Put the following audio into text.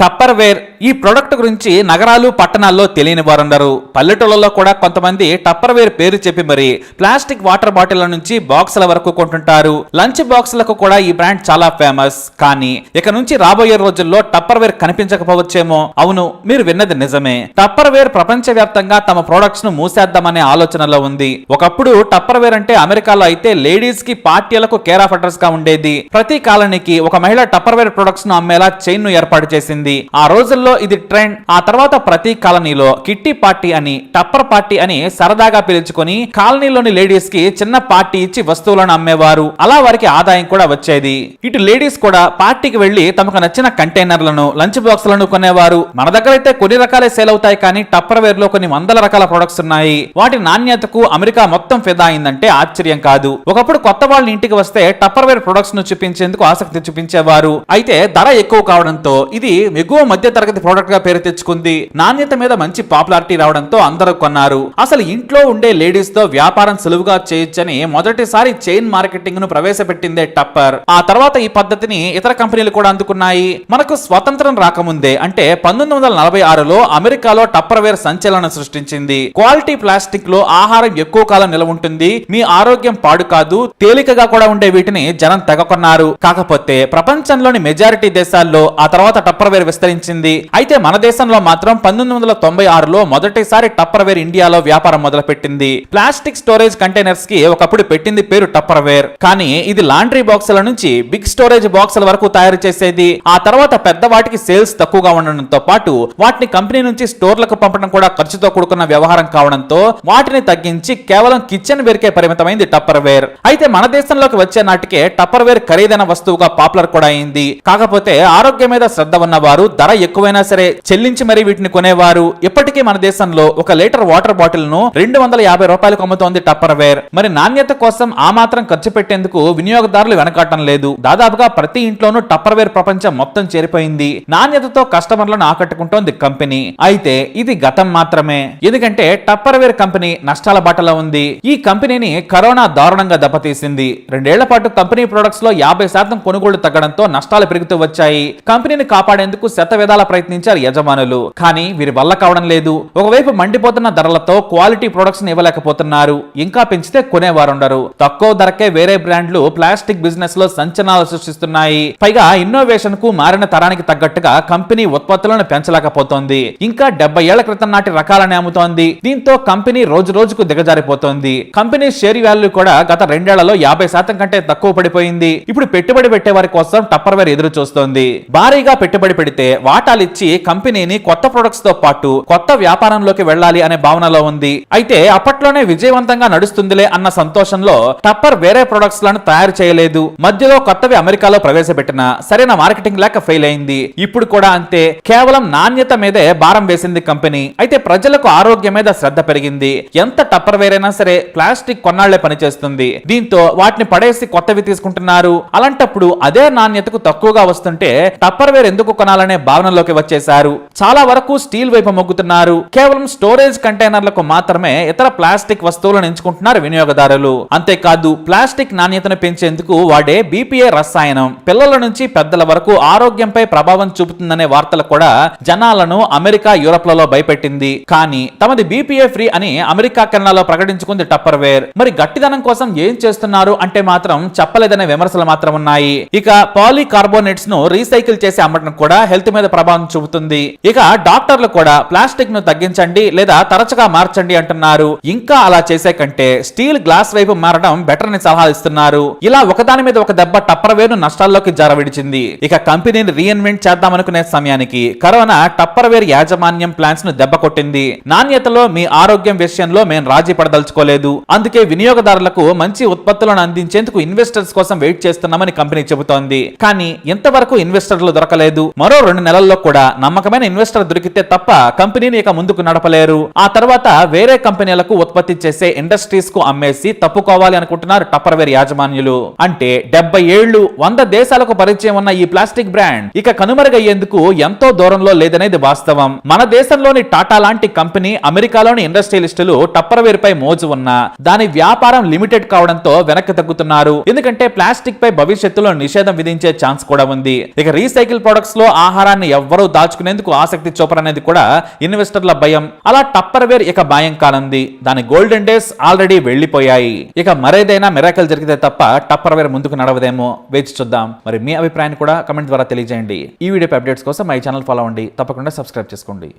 Tupperware ఈ product గురించి నగరాలు పట్టణాల్లో తెలియని వారుండరు పల్లెటూళ్ళలో కూడా కొంతమంది టప్పర్ వేర్ పేరు చెప్పి మరి ప్లాస్టిక్ వాటర్ బాటిల్ నుంచి బాక్సుల వరకు కొంటుంటారు. లంచ్ బాక్సులకు కూడా ఈ బ్రాండ్ చాలా ఫేమస్. కానీ ఇక నుంచి రాబోయే రోజుల్లో టప్పర్ వేర్ కనిపించకపోవచ్చేమో. అవును మీరు విన్నది నిజమే. టప్పర్ వేర్ ప్రపంచ వ్యాప్తంగా తమ ప్రొడక్ట్స్ను మూసేద్దామనే ఆలోచనలో ఉంది. ఒకప్పుడు టప్పర్ వేర్ అంటే అమెరికాలో అయితే లేడీస్కి పార్టీలకు కేర్ ఆఫ్ అడ్రస్గా ఉండేది. ప్రతి కాలనీకి ఒక మహిళ టప్పర్ వేర్ ప్రొడక్ట్స్ను అమ్మేలా చైన్ను ఏర్పాటు చేసింది. ఆ రోజుల్లో ఇది ట్రెండ్. ఆ తర్వాత ప్రతి కాలనీలో కిట్టి పార్టీ అని టప్పర్ పార్టీ అని సరదాగా పిలుచుకొని కాలనీలోని లేడీస్కి చిన్న పార్టీ ఇచ్చి వస్తువులను అమ్మేవారు. అలా వారికి ఆదాయం కూడా వచ్చేది. ఇటు లేడీస్ కూడా పార్టీకి వెళ్ళి తమకు నచ్చిన కంటైనర్లను లంచ్ బాక్స్లను కొనేవారు. మన దగ్గర అయితే కొన్ని రకాలే సేల్ అవుతాయి కానీ టప్పర్ వేర్లో కొన్ని వందల రకాల ప్రొడక్ట్స్ ఉన్నాయి. వాటి నాణ్యతకు అమెరికా మొత్తం ఫిదా అయిందంటే ఆశ్చర్యం కాదు. ఒకప్పుడు కొత్త వాళ్ళ ఇంటికి వస్తే టప్పర్ వేర్ ప్రొడక్ట్స్ను చూపించేందుకు ఆసక్తి చూపించేవారు. అయితే ధర ఎక్కువ కావడంతో ఇది ఎగువ మధ్య తరగతి ప్రోడక్ట్గా పేరు తెచ్చుకుంది? నాణ్యత మీద మంచి పాపులారిటీ రావడంతో అందరూ కొన్నారు. అసలు ఇంట్లో ఉండే లేడీస్తో వ్యాపారం సులువుగా చేయొచ్చని మొదటిసారి చైన్ మార్కెటింగ్ను ప్రవేశపెట్టిందే టప్పర్. ఆ తర్వాత ఈ పద్ధతిని ఇతర కంపెనీలు కూడా అందుకున్నాయి. మనకు స్వతంత్రం రాకముందే అంటే పంతొమ్మిది వందల నలభై ఆరులో అమెరికాలో టప్పర్ వేర్ సంచలనం సృష్టించింది. క్వాలిటీ ప్లాస్టిక్లో ఆహారం ఎక్కువ కాలం నిలవ ఉంటుంది. మీ ఆరోగ్యం పాడు కాదు తేలికగా కూడా ఉండే వీటిని జనం తెగకొన్నారు కాకపోతే ప్రపంచంలోని మెజారిటీ దేశాల్లో ఆ తర్వాత టప్పర్ వేర్ విస్తరించింది. అయితే మన దేశంలో మాత్రం పంతొమ్మిది వందల తొంభై ఆరులో మొదటిసారి టప్పర్వేర్ ఇండియాలో వ్యాపారం మొదలుపెట్టింది. ప్లాస్టిక్ స్టోరేజ్ కంటైనర్స్కి ఒకప్పుడు పెట్టింది పేరు టప్పర్ వేర్ కానీ ఇది లాండ్రీ బాక్సుల నుంచి బిగ్ స్టోరేజ్ బాక్సుల వరకు తయారు చేసేది. ఆ తర్వాత పెద్ద వాటికి సేల్స్ తక్కువగా ఉండడంతో పాటు వాటిని కంపెనీ నుంచి స్టోర్లకు పంపడం కూడా ఖర్చుతో కూడుకున్న వ్యవహారం కావడంతో వాటిని తగ్గించి కేవలం కిచెన్ వేర్కే పరిమితమైంది టప్పర్ వేర్ అయితే మన దేశంలోకి వచ్చే నాటికే టప్పర్ వేర్ ఖరీదైన వస్తువుగా పాపులర్ కూడా అయింది. కాకపోతే ఆరోగ్యం మీద శ్రద్ధ ఉన్నవారు ధర ఎక్కువైనా సరే చెల్లించి మరీ వీటిని కొనేవారు. ఇప్పటికీ మన దేశంలో ఒక లీటర్ వాటర్ బాటిల్ను రెండు వందల యాభై రూపాయలకు అమ్ముతోంది టప్పర్ వేర్ మరి నాణ్యత కోసం ఆ మాత్రం ఖర్చు పెట్టేందుకు వినియోగదారులు వెనకాటం లేదు. దాదాపుగా ప్రతి ఇంట్లోనూ టప్పర్ వేర్ ప్రపంచం మొత్తం చేరిపోయింది. నాణ్యతతో కస్టమర్లను ఆకట్టుకుంటోంది కంపెనీ. అయితే ఇది గతం మాత్రమే. ఎందుకంటే టప్పర్ వేర్ కంపెనీ నష్టాల బాటలో ఉంది. ఈ కంపెనీని కరోనా దారుణంగా దెబ్బతీసింది. రెండేళ్ళ పాటు కంపెనీ ప్రొడక్ట్స్లో యాభై శాతం కొనుగోళ్ళు తగ్గడంతో నష్టాలు పెరుగుతూ వచ్చాయి. కంపెనీని కాపాడేందుకు శతవిధాల ప్రయత్నించారు యజమానులు. కానీ వీరి వల్ల కావడం లేదు. ఒకవైపు మండిపోతున్న ధరలతో క్వాలిటీ ప్రొడక్ట్స్ ఇవ్వలేకపోతున్నారు. ఇంకా పెంచితే కొనేవారుండరు. తక్కువ ధరకే వేరే బ్రాండ్లు ప్లాస్టిక్ బిజినెస్లో సంచలనాలు సృష్టిస్తున్నాయి. పైగా ఇన్నోవేషన్కు మారిన తరానికి తగ్గట్టుగా కంపెనీ ఉత్పత్తులను పెంచలేకపోతోంది. ఇంకా డెబ్బై ఏళ్ళ క్రితం నాటి రకాలని అమ్ముతోంది. దీంతో కంపెనీ రోజు రోజుకు దిగజారిపోతోంది. కంపెనీ షేర్ వాల్యూ కూడా గత రెండేళ్ళలో యాభై శాతం కంటే తక్కువ పడిపోయింది. ఇప్పుడు పెట్టుబడి పెట్టే వారి కోసం టప్పర్ వేర్ ఎదురు చూస్తోంది భారీగా పెట్టుబడి పెడితే వాటాలు ఇచ్చి కంపెనీని కొత్త ప్రొడక్ట్స్తో పాటు కొత్త వ్యాపారంలోకి వెళ్ళాలి అనే భావనలో ఉంది. అయితే అప్పట్లోనే విజయవంతంగా నడుస్తుందిలే అన్న సంతోషంలో టప్పర్ వేరే ప్రొడక్ట్స్లను తయారు చేయలేదు. మధ్యలో కొత్తవి అమెరికాలో ప్రవేశపెట్టిన సరైన మార్కెటింగ్ లేక ఫెయిల్ అయింది. ఇప్పుడు కూడా అంతే. కేవలం నాణ్యత మీదే భారం వేసింది కంపెనీ. అయితే ప్రజలకు ఆరోగ్యం మీద శ్రద్ధ పెరిగింది. ఎంత టప్పర్ వేరైనా సరే ప్లాస్టిక్ కొన్నాళ్ళే పనిచేస్తుంది. దీంతో వాటిని పడేసి కొత్తవి తీసుకుంటున్నారు. అలాంటప్పుడు అదే నాణ్యతకు తక్కువగా వస్తుంటే టప్పర్ వేర్ ఎందుకు కొనాలనే భావనలోకి వచ్చేశారు. చాలా వరకు స్టీల్ వైపు మొగ్గుతున్నారు. కేవలం స్టోరేజ్ కంటైనర్లకు మాత్రమే ఇతర ప్లాస్టిక్ వస్తువులను ఎంచుకుంటున్నారు వినియోగదారులు. అంతేకాదు ప్లాస్టిక్ నాణ్యతను పెంచేందుకు వాడే బీపీఏ రసాయనం పిల్లల నుంచి పెద్దల వరకు ఆరోగ్యంపై ప్రభావం చూపుతుందనే వార్తలు కూడా జనాలను అమెరికా యూరప్లలో భయపెట్టింది. కానీ తమది బీపీఏ ఫ్రీ అని అమెరికా కెనడాలో ప్రకటించుకుంది టప్పర్ వేర్ మరి గట్టిదనం కోసం ఏం చేస్తున్నారు అంటే మాత్రం చెప్పలేదనే విమర్శలు మాత్రం ఉన్నాయి. ఇక పాలీకార్బోనేట్స్ను రీసైకిల్ చేసి అమ్మటం కూడా హెల్త్ మీద ప్రభావం చూపుతుంది. ఇక డాక్టర్లు కూడా ప్లాస్టిక్ను తగ్గించండి లేదా తరచుగా మార్చండి అంటున్నారు. ఇంకా అలా చేసే కంటే స్టీల్ గ్లాస్ వైపు మారడం బెటర్ అని సలహా ఇస్తున్నారు. ఇలా ఒకదాని మీద ఒక దెబ్బ టప్పర్ను నష్టాల్లోకి జరవిడిచింది. ఇక కంపెనీని రీఇన్వెంట్ చేద్దామనుకునే సమయానికి కరోనా టప్పర్ వేర్ యాజమాన్యం ప్లాన్స్ను దెబ్బ కొట్టింది. నాణ్యతలో మీ ఆరోగ్యం విషయంలో మేము రాజీ పడదలుచుకోలేదు. అందుకే వినియోగదారులకు మంచి ఉత్పత్తులను అందించేందుకు ఇన్వెస్టర్స్ కోసం వెయిట్ చేస్తున్నామని కంపెనీ చెబుతోంది. కానీ ఇంతవరకు ఇన్వెస్టర్లు దొరకలేదు. మరో రెండు నెలల్లో కూడా నమ్మకమైన ఇన్వెస్టర్ దొరికితే తప్ప కంపెనీని ఇక ముందుకు నడపలేరు. ఆ తర్వాత వేరే కంపెనీలకు ఉత్పత్తి చేసే ఇండస్ట్రీస్కు అమ్మేసి తప్పుకోవాలి అనుకుంటున్నారు టప్పర్ వేర్ యాజమాన్యులు. అంటే డెబ్బై ఏళ్ళు వంద దేశాలకు పరిచయం ఉన్న ఈ ప్లాస్టిక్ బ్రాండ్ ఇక కనుమరుగయ్యేందుకు ఎంతో దూరంలో లేదనేది వాస్తవం. మన దేశంలోని టాటా లాంటి కంపెనీ అమెరికాలోని ఇండస్ట్రియలిస్టులు టప్పర్ వేర్ పై మోజు ఉన్నా దాని వ్యాపారం లిమిటెడ్ కావడంతో వెనక్కి తగ్గుతున్నారు. ఎందుకంటే ప్లాస్టిక్ పై భవిష్యత్తులో నిషేధం విధించే ఛాన్స్ కూడా ఉంది. ఇక రీసైకిల్ ప్రొడక్ట్స్లో ఆహారాన్ని ఎవ్వరూ దాచుకునేందుకు ఆసక్తి చూపరనేది కూడా ఇన్వెస్టర్ల భయం. అలా టప్పర్ వేర్ ఇక భయం కానుంది. దాని గోల్డెన్ డేస్ ఆల్రెడీ వెళ్ళిపోయాయి ఇక మరేదైనా మిరాకల్ జరిగితే తప్ప టప్పర్ వేర్ ముందుకు నడవదేమో వేచి చూద్దాం. మరి మీ అభిప్రాయాన్ని కూడా కమెంట్ ద్వారా తెలియజేయండి. ఈ వీడియో అప్డేట్స్ కోసం మై ఛానల్ ఫాలో అవ్వండి. తప్పకుండా సబ్స్క్రైబ్ చేసుకోండి.